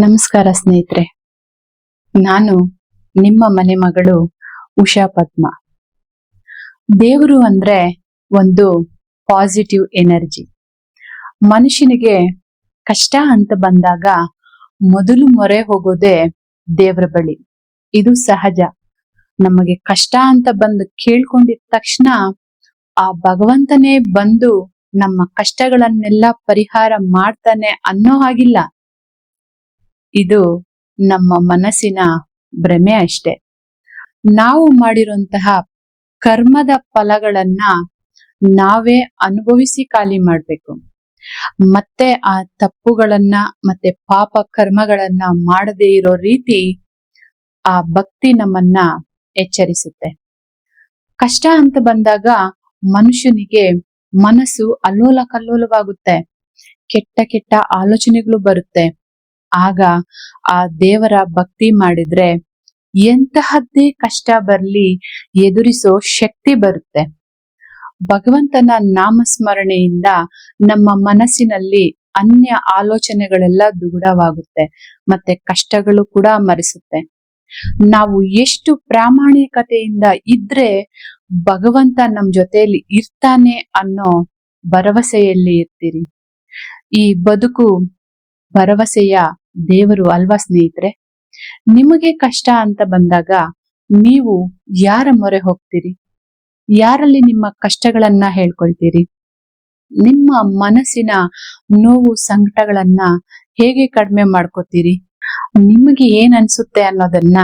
ನಮಸ್ಕಾರ ಸ್ನೇಹಿತರೆ. ನಾನು ನಿಮ್ಮ ಮನೆ ಮಗಳು ಉಷಾ ಪದ್ಮ. ದೇವರು ಅಂದ್ರೆ ಒಂದು ಪಾಸಿಟಿವ್ ಎನರ್ಜಿ ಮನುಷ್ಯನಿಗೆ ಕಷ್ಟ ಅಂತ ಬಂದಾಗ ಮೊದಲು ಮೊರೆ ಹೋಗೋದೇ ದೇವರ ಬಳಿ. ಇದು ಸಹಜ. ನಮಗೆ ಕಷ್ಟ ಅಂತ ಬಂದು ಕೇಳ್ಕೊಂಡಿದ ತಕ್ಷಣ ಆ ಭಗವಂತನೇ ಬಂದು ನಮ್ಮ ಕಷ್ಟಗಳನ್ನೆಲ್ಲ ಪರಿಹಾರ ಮಾಡ್ತಾನೆ ಅನ್ನೋ ಹಾಗಿಲ್ಲ. ಇದು ನಮ್ಮ ಮನಸ್ಸಿನ ಭ್ರಮೆ ಅಷ್ಟೆ. ನಾವು ಮಾಡಿರುವಂತಹ ಕರ್ಮದ ಫಲಗಳನ್ನ ನಾವೇ ಅನುಭವಿಸಿ ಖಾಲಿ ಮಾಡ್ಬೇಕು. ಮತ್ತೆ ಆ ತಪ್ಪುಗಳನ್ನ, ಮತ್ತೆ ಪಾಪ ಕರ್ಮಗಳನ್ನ ಮಾಡದೇ ಇರೋ ರೀತಿ ಆ ಭಕ್ತಿ ನಮ್ಮನ್ನ ಎಚ್ಚರಿಸುತ್ತೆ. ಕಷ್ಟ ಅಂತ ಬಂದಾಗ ಮನುಷ್ಯನಿಗೆ ಮನಸ್ಸು ಅಲ್ಲೋಲ ಕಲ್ಲೋಲವಾಗುತ್ತೆ ಕೆಟ್ಟ ಕೆಟ್ಟ ಆಲೋಚನೆಗಳು ಬರುತ್ತೆ. ಆಗ ಆ ದೇವರ ಭಕ್ತಿ ಮಾಡಿದ್ರೆ ಎಂತಹದ್ದೇ ಕಷ್ಟ ಬರಲಿ ಎದುರಿಸೋ ಶಕ್ತಿ ಬರುತ್ತೆ. ಭಗವಂತನ ನಾಮಸ್ಮರಣೆಯಿಂದ ನಮ್ಮ ಮನಸ್ಸಿನಲ್ಲಿ ಅನ್ಯ ಆಲೋಚನೆಗಳೆಲ್ಲ ದುಗುಡವಾಗುತ್ತೆ ಮತ್ತೆ ಕಷ್ಟಗಳು ಕೂಡ ಮರೆಸುತ್ತೆ. ನಾವು ಎಷ್ಟು ಪ್ರಾಮಾಣಿಕತೆಯಿಂದ ಇದ್ರೆ ಭಗವಂತ ನಮ್ ಜೊತೆಯಲ್ಲಿ ಇರ್ತಾನೆ ಅನ್ನೋ ಭರವಸೆಯಲ್ಲಿ ಇರ್ತೀರಿ. ಈ ಬದುಕು ಭರವಸೆಯ ದೇವರು ಅಲ್ವಾ ಸ್ನೇಹಿತರೆ? ನಿಮಗೆ ಕಷ್ಟ ಅಂತ ಬಂದಾಗ ನೀವು ಯಾರ ಮೊರೆ ಹೋಗ್ತೀರಿ? ಯಾರಲ್ಲಿ ನಿಮ್ಮ ಕಷ್ಟಗಳನ್ನ ಹೇಳ್ಕೊಳ್ತೀರಿ? ನಿಮ್ಮ ಮನಸ್ಸಿನ ನೋವು ಸಂಕಟಗಳನ್ನ ಹೇಗೆ ಕಡಿಮೆ ಮಾಡ್ಕೋತೀರಿ? ನಿಮಗೆ ಏನ್ ಅನ್ಸುತ್ತೆ ಅನ್ನೋದನ್ನ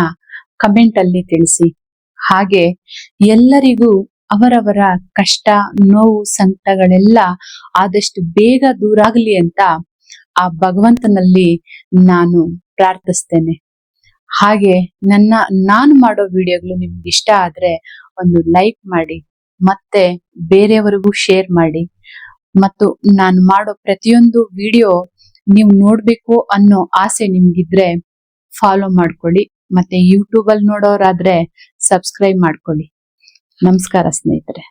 ಕಮೆಂಟ್ ಅಲ್ಲಿ ತಿಳಿಸಿ. ಹಾಗೆ ಎಲ್ಲರಿಗೂ ಅವರವರ ಕಷ್ಟ, ನೋವು, ಸಂಕಟಗಳೆಲ್ಲ ಆದಷ್ಟು ಬೇಗ ದೂರ ಆಗಲಿ ಅಂತ ಆ ಭಗವಂತನಲ್ಲಿ ನಾನು ಪ್ರಾರ್ಥಿಸ್ತೇನೆ. ಹಾಗೆ ನನ್ನ, ನಾನು ಮಾಡೋ ವಿಡಿಯೋಗಳು ನಿಮ್ಗೆ ಇಷ್ಟ ಆದ್ರೆ ಒಂದು ಲೈಕ್ ಮಾಡಿ, ಮತ್ತೆ ಬೇರೆಯವರಿಗೂ ಶೇರ್ ಮಾಡಿ, ಮತ್ತು ನಾನು ಮಾಡೋ ಪ್ರತಿಯೊಂದು ವಿಡಿಯೋ ನೀವು ನೋಡ್ಬೇಕು ಅನ್ನೋ ಆಸೆ ನಿಮ್ಗಿದ್ರೆ ಫಾಲೋ ಮಾಡ್ಕೊಳ್ಳಿ, ಮತ್ತೆ ಯೂಟ್ಯೂಬ್ ಅಲ್ಲಿ ನೋಡೋರಾದ್ರೆ ಸಬ್ಸ್ಕ್ರೈಬ್ ಮಾಡ್ಕೊಳ್ಳಿ. ನಮಸ್ಕಾರ ಸ್ನೇಹಿತರೆ.